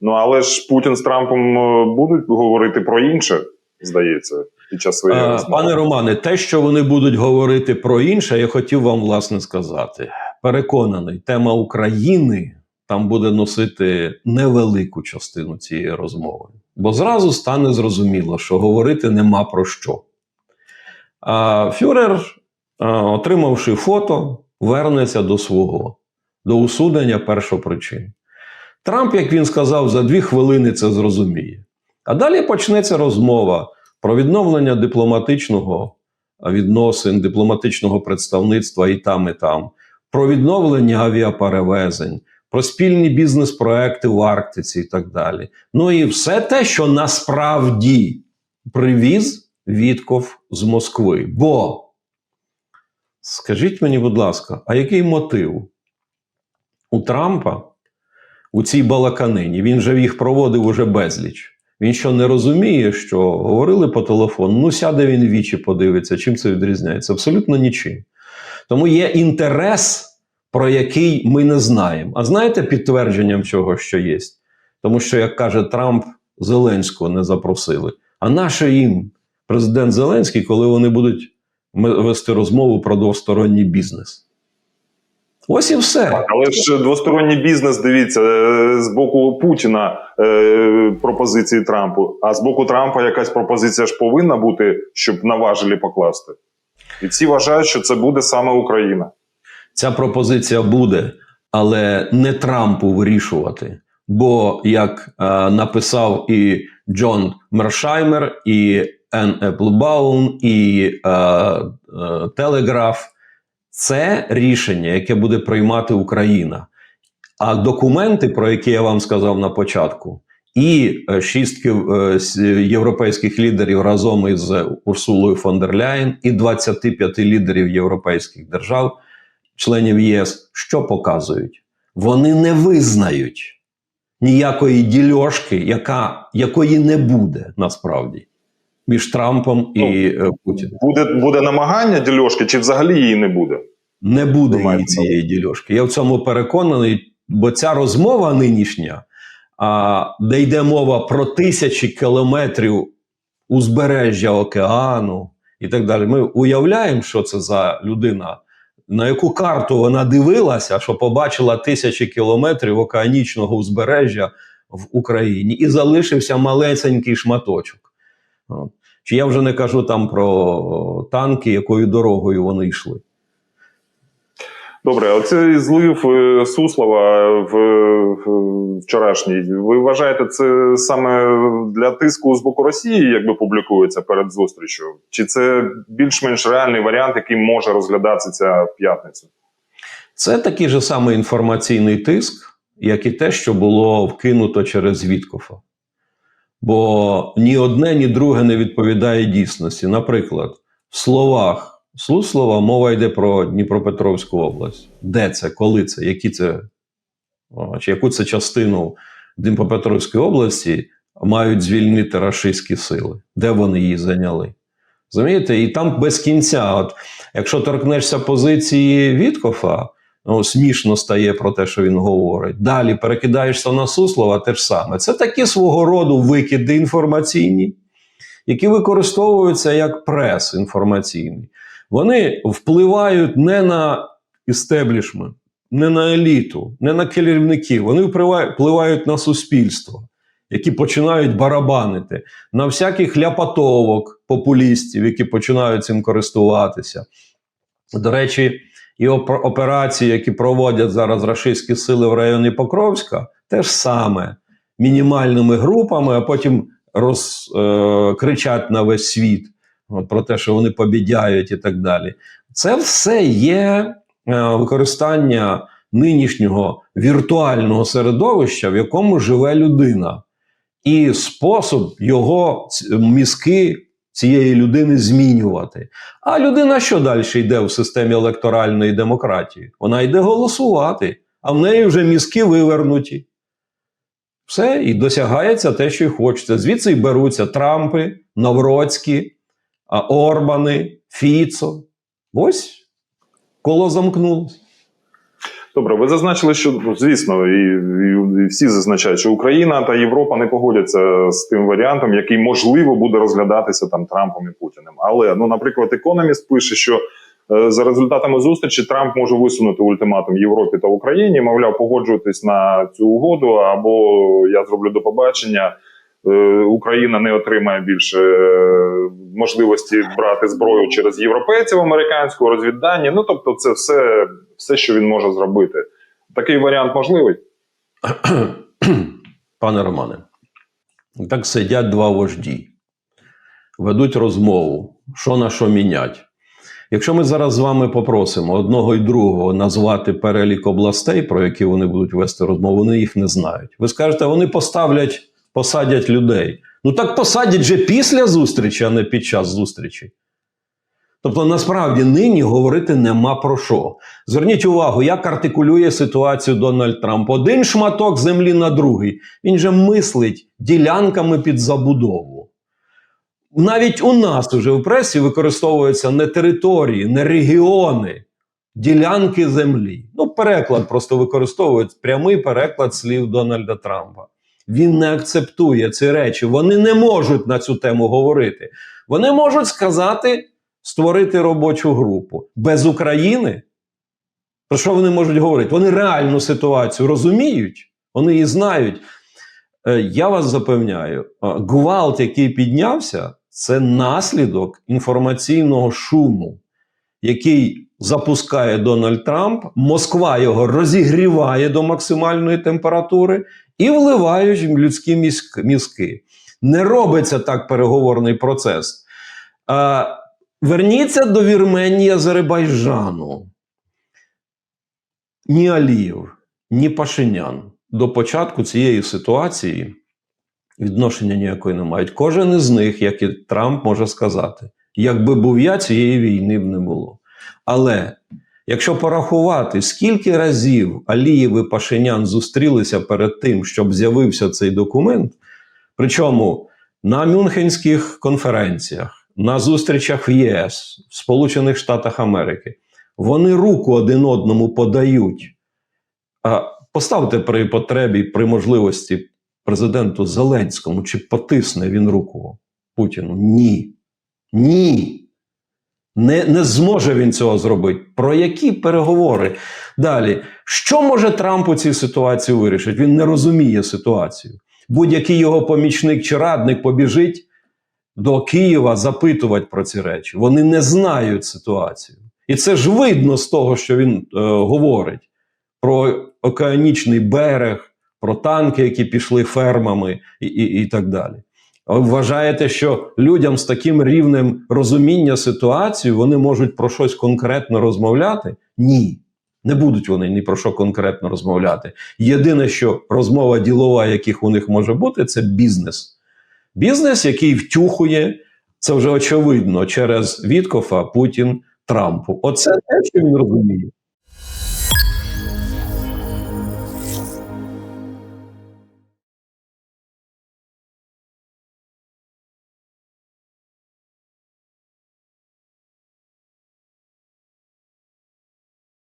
Ну але ж Путін з Трампом е, будуть говорити про інше, здається, під час своєї Е, розмови. Пане Романе, те, що вони будуть говорити про інше, я хотів вам власне сказати. Переконаний, тема України там буде носити невелику частину цієї розмови, бо зразу стане зрозуміло, що говорити нема про що. А Фюрер, е, отримавши фото, вернеться до свого, до усунення першопричин. Трамп, як він сказав, за дві хвилини це зрозуміє. А далі почнеться розмова про відновлення дипломатичного відносин, дипломатичного представництва і там, і там, про відновлення авіаперевезень, про спільні бізнес-проекти в Арктиці і так далі. Ну і все те, що насправді привіз Вітков з Москви. Бо, скажіть мені, будь ласка, а який мотив у Трампа у цій балаканині? Він же їх проводив уже безліч. Він що не розуміє, що говорили по телефону, ну сяде він вічі, подивиться, чим це відрізняється? Абсолютно нічим. Тому є інтерес, про який ми не знаємо. А знаєте підтвердженням чого що є? Тому що, як каже Трамп, Зеленського не запросили. А наше їм президент Зеленський, коли вони будуть вести розмову про двосторонній бізнес? Ось і все. Але ж двосторонній бізнес, дивіться, е, з боку Путіна е, пропозиції Трампу, а з боку Трампа якась пропозиція ж повинна бути, щоб на важелі покласти. І всі вважають, що це буде саме Україна. Ця пропозиція буде, але не Трампу вирішувати. Бо, як е, написав і Джон Мершаймер, і Ен Еплбаум, і е, е, Телеграф, це рішення, яке буде приймати Україна. А документи, про які я вам сказав на початку, і е, шістки е, європейських лідерів разом із Урсулою фон дер Ляєн, і 25 лідерів європейських держав, членів ЄС, що показують? Вони не визнають ніякої дільошки, яка, якої не буде насправді між Трампом і е, Путіним. Буде, буде намагання дільошки, чи взагалі її не буде? Не буде Думаю, її цієї дільошки. Я в цьому переконаний, бо ця розмова нинішня, а, де йде мова про тисячі кілометрів узбережжя океану і так далі. Ми уявляємо, що це за людина, на яку карту вона дивилася, що побачила тисячі кілометрів океанічного узбережжя в Україні, і залишився малесенький шматочок. Чи я вже не кажу там про танки, якою дорогою вони йшли. Добре, оцей злив е, Суслова в, вчорашній. Ви вважаєте, це саме для тиску з боку Росії, якби публікується перед зустрічю? Чи це більш-менш реальний варіант, який може розглядатися ця в п'ятницю? Це такий же самий інформаційний тиск, як і те, що було вкинуто через Віткофа. Бо ні одне, ні друге не відповідає дійсності. Наприклад, в словах Суслова мова йде про Дніпропетровську область. Де це, коли це, які це, чи яку це частину Дніпропетровської області мають звільнити рашистські сили? Де вони її зайняли? Розумієте? І там без кінця. От, якщо торкнешся позиції Віткофа, ну, смішно стає про те, що він говорить. Далі перекидаєшся на Суслова, те ж саме. Це такі свого роду викиди інформаційні, які використовуються як прес інформаційний. Вони впливають не на істеблішмент, не на еліту, не на керівників. Вони впливають, на суспільство, які починають барабанити, на всяких ляпатовок популістів, які починають цим користуватися. До речі, і оп- операції, які проводять зараз рашистські сили в районі Покровська, теж саме мінімальними групами, а потім роз, е, на весь світ от, про те, що вони побідяють і так далі. Це все є е, використання нинішнього віртуального середовища, в якому живе людина, і спосіб його мізки цієї людини змінювати. А людина що далі йде в системі електоральної демократії? Вона йде голосувати, а в неї вже мізки вивернуті. Все, і досягається те, що й хочеться. Звідси й беруться Трампи, Навроцькі, Орбани, Фіцо. Ось коло замкнулося. Добре, ви зазначили, що ну, звісно, і, і, і всі зазначають, що Україна та Європа не погодяться з тим варіантом, який можливо буде розглядатися там Трампом і Путіним. Але ну, наприклад, економіст пише, що е, за результатами зустрічі Трамп може висунути ультиматум Європі та Україні, мовляв, погоджуйтесь на цю угоду, або я зроблю до побачення. Е, Україна не отримає більше е, можливості брати зброю через європейців американську розвіддані. Ну тобто, це все, все, що він може зробити. Такий варіант можливий. Пане Романе, так сидять два вожді, ведуть розмову, що на що мінять. Якщо ми зараз з вами попросимо одного і другого назвати перелік областей, про які вони будуть вести розмову, вони їх не знають. Ви скажете, вони поставлять, посадять людей. Ну так посадять же після зустрічі, а не під час зустрічі. Тобто, насправді нині говорити нема про що. Зверніть увагу, як артикулює ситуацію Дональд Трамп. Один шматок землі на другий. Він же мислить ділянками під забудову. Навіть у нас уже в пресі використовуються не території, не регіони, ділянки землі. Ну, переклад просто використовують прямий переклад слів Дональда Трампа. Він не акцептує ці речі. Вони не можуть на цю тему говорити. Вони можуть сказати створити робочу групу без України. Про що вони можуть говорити? Вони реальну ситуацію розуміють, вони її знають. Е, Я вас запевняю, е, гвалт, який піднявся, це наслідок інформаційного шуму, який запускає Дональд Трамп. Москва його розігріває до максимальної температури і вливають в людські мізки. Не робиться так переговорний процес. Е, Верніться до Вірменії Азербайджану. Ні Алієв, ні Пашинян до початку цієї ситуації відношення ніякої не мають. Кожен із них, як і Трамп, може сказати: якби був я, цієї війни б не було. Але якщо порахувати, скільки разів Алієв і Пашинян зустрілися перед тим, щоб з'явився цей документ, причому на Мюнхенських конференціях, на зустрічах в ЄС, в Сполучених Штатах Америки, вони руку один одному подають. А поставте при потребі, при можливості президенту Зеленському, чи потисне він руку Путіну? Ні. Ні. Не, не зможе він цього зробити. Про які переговори? Далі, що може Трамп у цій ситуації вирішити? Він не розуміє ситуацію. Будь-який його помічник чи радник побіжить до Києва запитувати про ці речі. Вони не знають ситуацію. І це ж видно з того, що він е, говорить про океанічний берег, про танки, які пішли фермами, і, і, і так далі. Ви вважаєте, що людям з таким рівнем розуміння ситуації вони можуть про щось конкретно розмовляти? Ні. Не будуть вони ні про що конкретно розмовляти. Єдине, що розмова ділова, яких у них може бути, це бізнес. Бізнес, який втюхує, це вже очевидно через Віткофа, Путін, Трампу. Оце те, що він розуміє.